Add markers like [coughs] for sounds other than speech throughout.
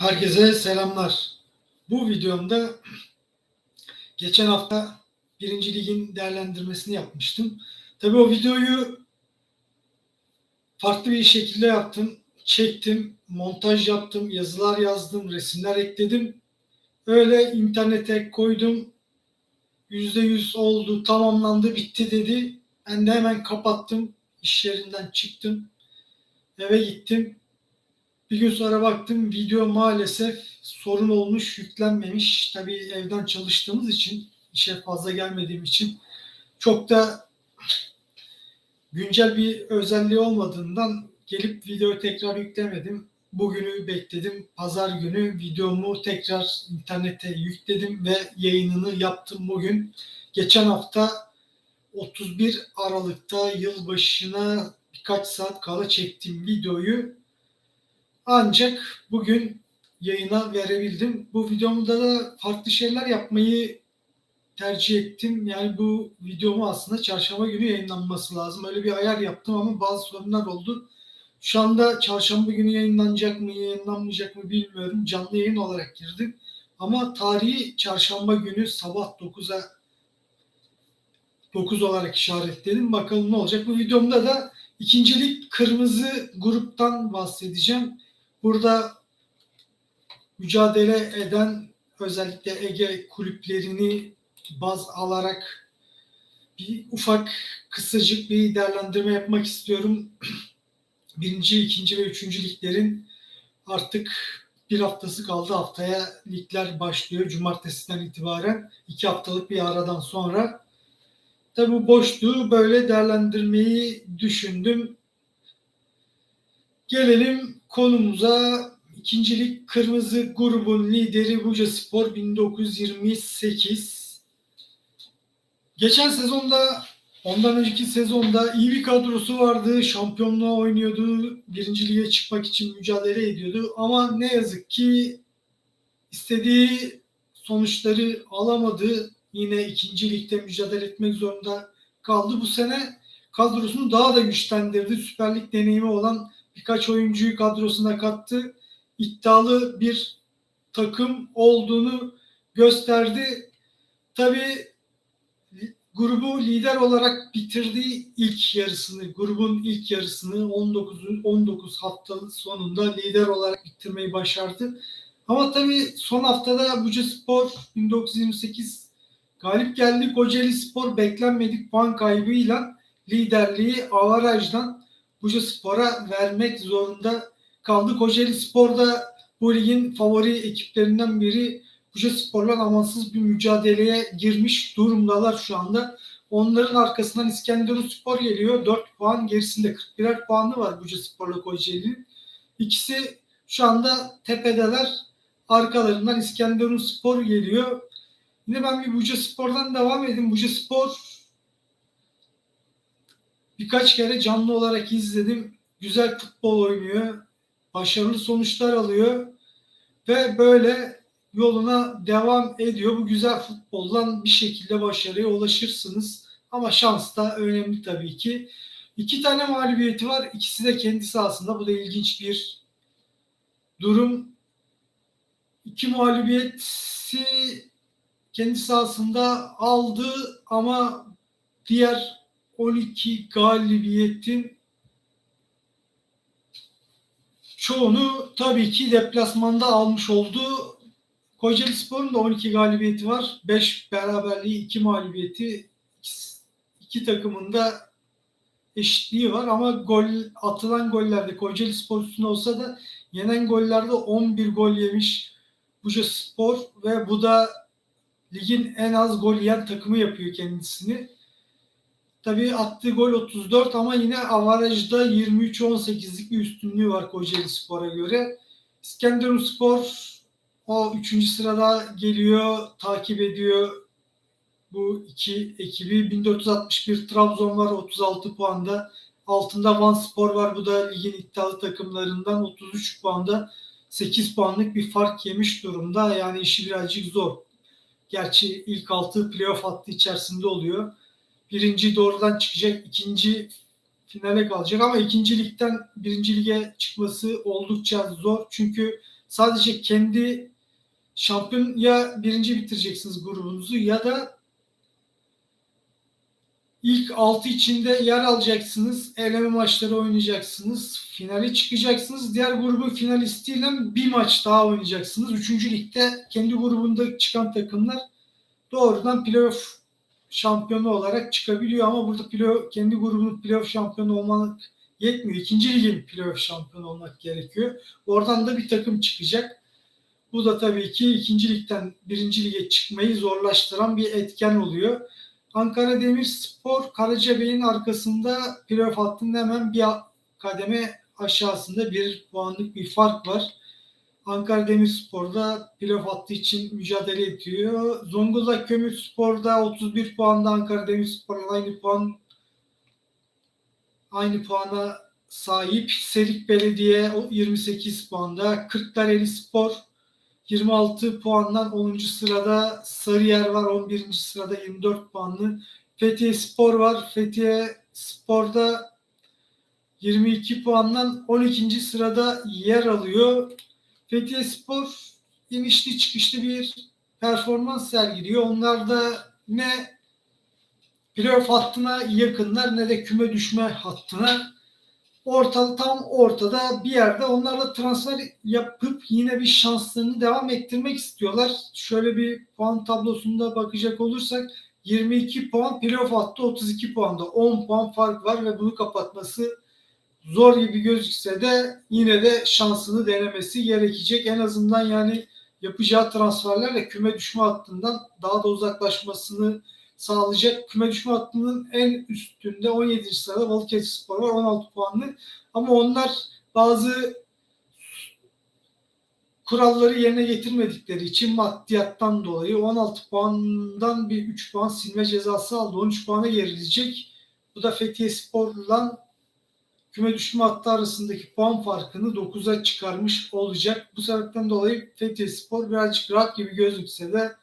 Herkese selamlar. Bu videomda geçen hafta birinci ligin değerlendirmesini yapmıştım. Tabii o videoyu farklı bir şekilde yaptım. Çektim, montaj yaptım, yazılar yazdım, resimler ekledim. Öyle internete koydum. %100 oldu, tamamlandı, bitti dedi. Ben de hemen kapattım. İş yerinden çıktım. Eve gittim. Bir gün sonra baktım video maalesef sorun olmuş, yüklenmemiş. Tabii evden çalıştığımız için, işe fazla gelmediğim için çok da güncel bir özelliği olmadığından gelip videoyu tekrar yüklemedim. Bugünü bekledim. Pazar günü videomu tekrar internete yükledim ve yayınını yaptım bugün. Geçen hafta 31 Aralık'ta yılbaşına birkaç saat kala çektiğim videoyu ancak bugün yayına verebildim. Bu videomda da farklı şeyler yapmayı tercih ettim. Yani bu videomu aslında çarşamba günü yayınlanması lazım. Öyle bir ayar yaptım ama bazı sorunlar oldu. Şu anda çarşamba günü yayınlanacak mı, yayınlanmayacak mı bilmiyorum. Canlı yayın olarak girdim. Ama tarihi çarşamba günü sabah 9'a 9 olarak işaretledim. Bakalım ne olacak. Bu videomda da ikincilik kırmızı gruptan bahsedeceğim. Burada mücadele eden özellikle Ege kulüplerini baz alarak bir ufak kısacık bir değerlendirme yapmak istiyorum. [clears throat] Birinci, ikinci ve üçüncü liglerin artık bir haftası kaldı. Haftaya ligler başlıyor. Cumartesiden itibaren iki haftalık bir aradan sonra. Tabi bu boşluğu böyle değerlendirmeyi düşündüm. Gelelim konumuza. İkincilik Kırmızı grubun lideri Buca Spor 1928. Geçen sezonda ondan önceki sezonda iyi bir kadrosu vardı. Şampiyonluğa oynuyordu. Birinci lige çıkmak için mücadele ediyordu. Ama ne yazık ki istediği sonuçları alamadı. Yine ikinci ligde mücadele etmek zorunda kaldı. Bu sene kadrosunu daha da güçlendirdi. Süper Lig deneyimi olan birkaç oyuncuyu kadrosuna kattı. İddialı bir takım olduğunu gösterdi. Tabii grubu lider olarak bitirdiği ilk yarısını, grubun ilk yarısını 19 19 haftanın sonunda lider olarak bitirmeyi başardı. Ama tabii son haftada Buca Spor 1928 galip geldi. Kocaeli Spor beklenmedik puan kaybıyla liderliği avarajdan Buca Spor'a vermek zorunda kaldı. Kocaeli Spor da bu ligin favori ekiplerinden biri. Buca Spor'la amansız bir mücadeleye girmiş durumdalar şu anda. Onların arkasından İskenderun Spor geliyor. 4 puan gerisinde 41 puanı var Buca Spor'la Kocaeli'nin. İkisi şu anda tepedeler. Arkalarından İskenderun Spor geliyor. Yine ben bir Buca Spor'dan devam edeyim. Buca Spor birkaç kere canlı olarak izledim. Güzel futbol oynuyor. Başarılı sonuçlar alıyor. Ve böyle yoluna devam ediyor. Bu güzel futboldan bir şekilde başarıya ulaşırsınız. Ama şans da önemli tabii ki. İki tane mağlubiyeti var. İkisi de kendi sahasında. Bu da ilginç bir durum. İki mağlubiyeti kendi sahasında aldı ama diğer 12 galibiyetin çoğunu tabii ki deplasmanda almış oldu. Kocaeli Spor'un da 12 galibiyeti var. 5 beraberliği, 2 mağlubiyeti. iki takımın da eşitliği var ama gol atılan gollerde Kocaeli Spor üstüne olsa da yenen gollerde 11 gol yemiş Buca Spor ve bu da ligin en az gol yiyen takımı yapıyor kendisini. Tabii attığı gol 34 ama yine avarajda 23-18'lik bir üstünlüğü var Kocaeli Spor'a göre. İskenderun Spor o 3. sırada geliyor, takip ediyor bu iki ekibi. 1461 Trabzon var 36 puanda. Altında Van Spor var. Bu da ligin iddialı takımlarından 33 puanda. 8 puanlık bir fark yemiş durumda. Yani işi birazcık zor. Gerçi ilk altı playoff hattı içerisinde oluyor. Birinci doğrudan çıkacak, ikinci finale kalacak ama ikinci ligden birinci lige çıkması oldukça zor. Çünkü sadece kendi şampiyon ya birinci bitireceksiniz grubunuzu ya da ilk 6 içinde yer alacaksınız. Eleme maçları oynayacaksınız. Finale çıkacaksınız. Diğer grubun finalistiyle bir maç daha oynayacaksınız. Üçüncü ligde kendi grubunda çıkan takımlar doğrudan playoff şampiyonu olarak çıkabiliyor ama burada playoff, kendi grubunun playoff şampiyonu olmak yetmiyor. İkinci ligin playoff şampiyonu olmak gerekiyor. Oradan da bir takım çıkacak. Bu da tabii ki ikinci ligden birinci lige çıkmayı zorlaştıran bir etken oluyor. Ankara Demirspor Karacabey'in arkasında playoff hattında hemen bir kademe aşağısında bir puanlık bir fark var. Ankara Demirspor'da playoff hattı için mücadele ediyor. Zonguldak Kömürspor'da 31 puanda Ankara Demirspor'la aynı puan aynı puana sahip. Serik Belediye 28 puanda. Kırklareli Spor 26 puandan 10. sırada. Sarıyer var 11. sırada 24 puanlı. Fethiye Spor var. Fethiye Spor'da 22 puandan 12. sırada yer alıyor. Fethiye Spor inişli çıkışlı bir performans sergiliyor. Onlar da ne playoff hattına yakınlar ne de küme düşme hattına ortalı tam ortada bir yerde onlar da transfer yapıp yine bir şanslarını devam ettirmek istiyorlar. Şöyle bir puan tablosunda bakacak olursak 22 puan playoff hattı 32 puanda 10 puan fark var ve bunu kapatması zor gibi gözükse de yine de şansını denemesi gerekecek. En azından yani yapacağı transferlerle küme düşme hattından daha da uzaklaşmasını sağlayacak. Küme düşme hattının en üstünde 17. sırada Balıkesir Spor var 16 puanlı. Ama onlar bazı kuralları yerine getirmedikleri için maddiyattan dolayı 16 puandan bir 3 puan silme cezası aldı. 13 puana gerilecek. Bu da Fethiye Spor'la küme düşme hattı arasındaki puan farkını 9'a çıkarmış olacak. Bu sebepten dolayı Fethiye Spor birazcık rahat gibi gözükse de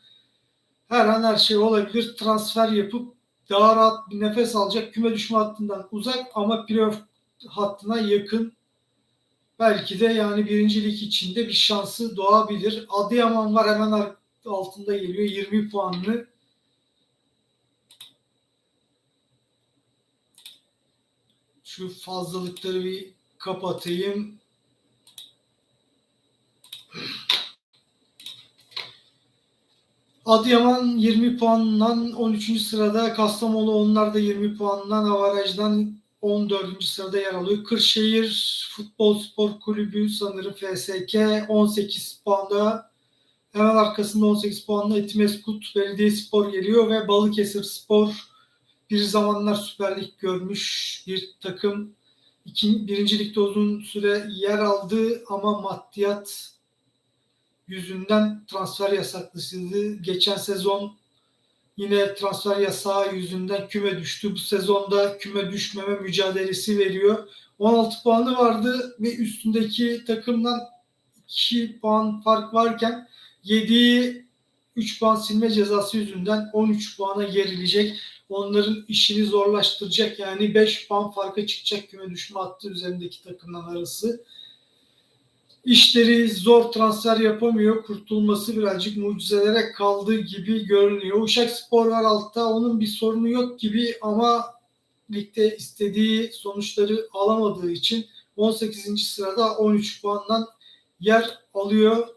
her an her şey olabilir. Transfer yapıp daha rahat bir nefes alacak. Küme düşme hattından uzak ama playoff hattına yakın. Belki de yani birincilik içinde bir şansı doğabilir. Adıyaman var hemen altında geliyor 20 puanlı. Şu fazlalıkları bir kapatayım. Adıyaman 20 puandan 13. sırada, Kastamonu onlar da 20 puandan, avarajdan 14. sırada yer alıyor. Kırşehir Futbol Spor Kulübü sanırım FSK 18 puanda. Hemen arkasında 18 puanla Etimeskut Belediye Spor geliyor ve Balıkesir Spor bir zamanlar Süper Lig görmüş bir takım. İkinci, birinci uzun süre yer aldı ama maddiyat yüzünden transfer yasaklısıydı. Geçen sezon yine transfer yasağı yüzünden küme düştü. Bu sezonda küme düşmeme mücadelesi veriyor. 16 puanı vardı ve üstündeki takımdan 2 puan fark varken 7 3 puan silme cezası yüzünden 13 puana gerilecek. Onların işini zorlaştıracak. Yani 5 puan farka çıkacak küme düşme hattı üzerindeki takımlar arası işleri zor transfer yapamıyor. Kurtulması birazcık mucizelere kaldığı gibi görünüyor. Uşak Spor var altta. Onun bir sorunu yok gibi ama ligde istediği sonuçları alamadığı için 18. sırada 13 puandan yer alıyor.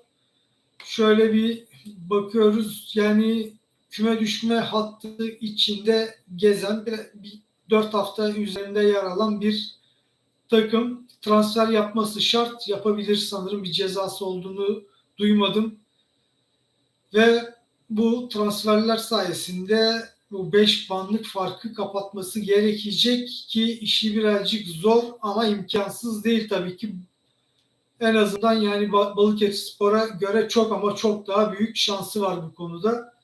Şöyle bir bakıyoruz. Yani küme düşme hattı içinde gezen bir, bir 4 hafta üzerinde yer alan bir takım transfer yapması şart yapabilir sanırım bir cezası olduğunu duymadım. Ve bu transferler sayesinde bu 5 puanlık farkı kapatması gerekecek ki işi birazcık zor ama imkansız değil tabii ki. En azından yani Balıkesir Spor'a göre çok ama çok daha büyük şansı var bu konuda.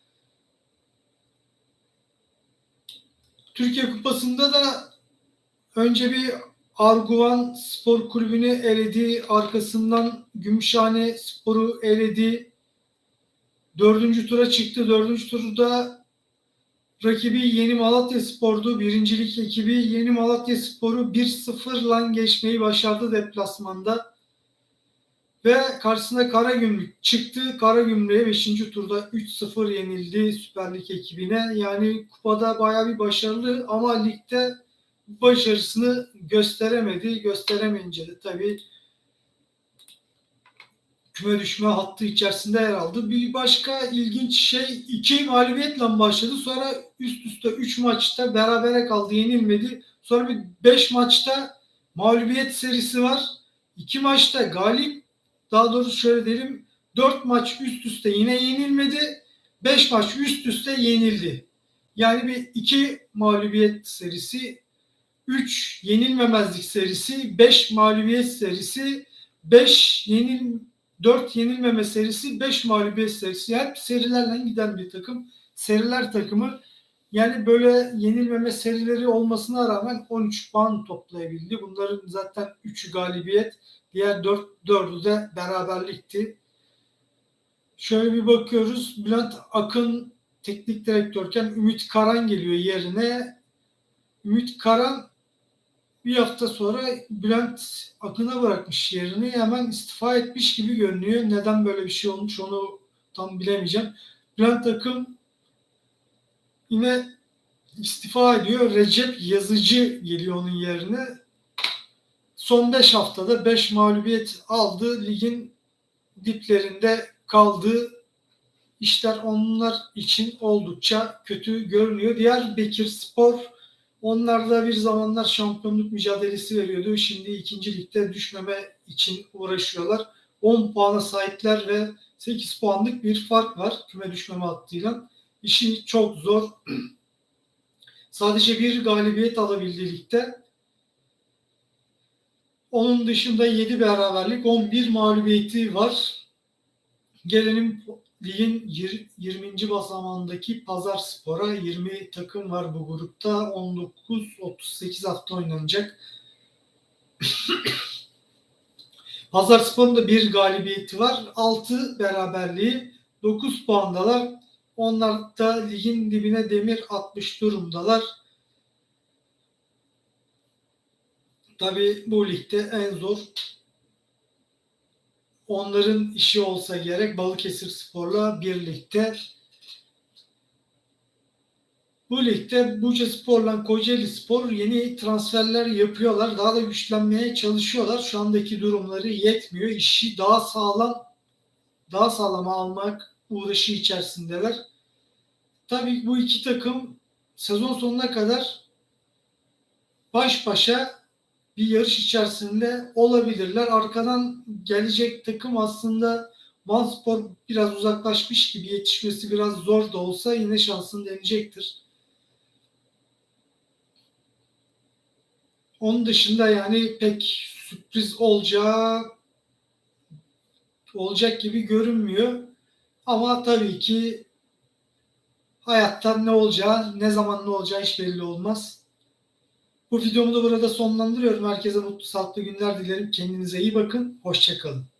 Türkiye Kupası'nda da önce bir Arguvan Spor Kulübü'nü eledi. Arkasından Gümüşhane Spor'u eledi. Dördüncü tura çıktı. Dördüncü turda rakibi Yeni Malatya Spor'du. Birincilik ekibi Yeni Malatya Spor'u 1-0'la geçmeyi başardı deplasmanda. Ve karşısında Karagümrük çıktı. Karagümrük'e 5. turda 3-0 yenildi Süper Lig ekibine. Yani kupada bayağı bir başarılı ama ligde başarısını gösteremedi. Gösteremeyince de tabii küme düşme hattı içerisinde yer aldı. Bir başka ilginç şey iki mağlubiyetle başladı. Sonra üst üste 3 maçta berabere kaldı. Yenilmedi. Sonra bir 5 maçta mağlubiyet serisi var. 2 maçta galip. Daha doğrusu şöyle diyelim. 4 maç üst üste yine yenilmedi. 5 maç üst üste yenildi. Yani bir 2 mağlubiyet serisi, 3 yenilmemezlik serisi, 5 mağlubiyet serisi, 5 yenil 4 yenilmeme serisi, 5 mağlubiyet serisi. Hep serilerle giden bir takım. Seriler takımı yani böyle yenilmeme serileri olmasına rağmen 13 puan toplayabildi. Bunların zaten 3'ü galibiyet, diğer 4 4'ü de beraberlikti. Şöyle bir bakıyoruz. Bülent Akın teknik direktörken Ümit Karan geliyor yerine. Ümit Karan bir hafta sonra Bülent Akın'a bırakmış yerini. Hemen istifa etmiş gibi görünüyor. Neden böyle bir şey olmuş onu tam bilemeyeceğim. Bülent Akın yine istifa ediyor. Recep Yazıcı geliyor onun yerine. Son 5 haftada 5 mağlubiyet aldı. Ligin diplerinde kaldı. İşler onlar için oldukça kötü görünüyor. Diğer Bekir Spor onlar da bir zamanlar şampiyonluk mücadelesi veriyordu. Şimdi ikinci ligde düşmeme için uğraşıyorlar. 10 puana sahipler ve 8 puanlık bir fark var küme düşmeme hattıyla. İşi çok zor. [clears throat] Sadece bir galibiyet alabildi ligde. Onun dışında 7 beraberlik 11 mağlubiyeti var. Gelelim ligin 20. basamağındaki Pazar Spor'a 20 takım var bu grupta. 19-38 hafta oynanacak. [coughs] Pazar Spor'un da bir galibiyeti var. 6 beraberliği. 9 puandalar. Onlar da ligin dibine demir atmış durumdalar. Tabi bu ligde en zor onların işi olsa gerek Balıkesir Spor'la birlikte. Bu ligde Buca Spor'la Kocaeli Spor yeni transferler yapıyorlar. Daha da güçlenmeye çalışıyorlar. Şu andaki durumları yetmiyor. İşi daha sağlam daha sağlam almak uğraşı içerisindeler. Tabii bu iki takım sezon sonuna kadar baş başa bir yarış içerisinde olabilirler. Arkadan gelecek takım aslında Vanspor biraz uzaklaşmış gibi yetişmesi biraz zor da olsa yine şansını deneyecektir. Onun dışında yani pek sürpriz olacağı olacak gibi görünmüyor. Ama tabii ki hayattan ne olacağı, ne zaman ne olacağı hiç belli olmaz. Bu videomu da burada sonlandırıyorum. Herkese mutlu, sağlıklı günler dilerim. Kendinize iyi bakın. Hoşçakalın.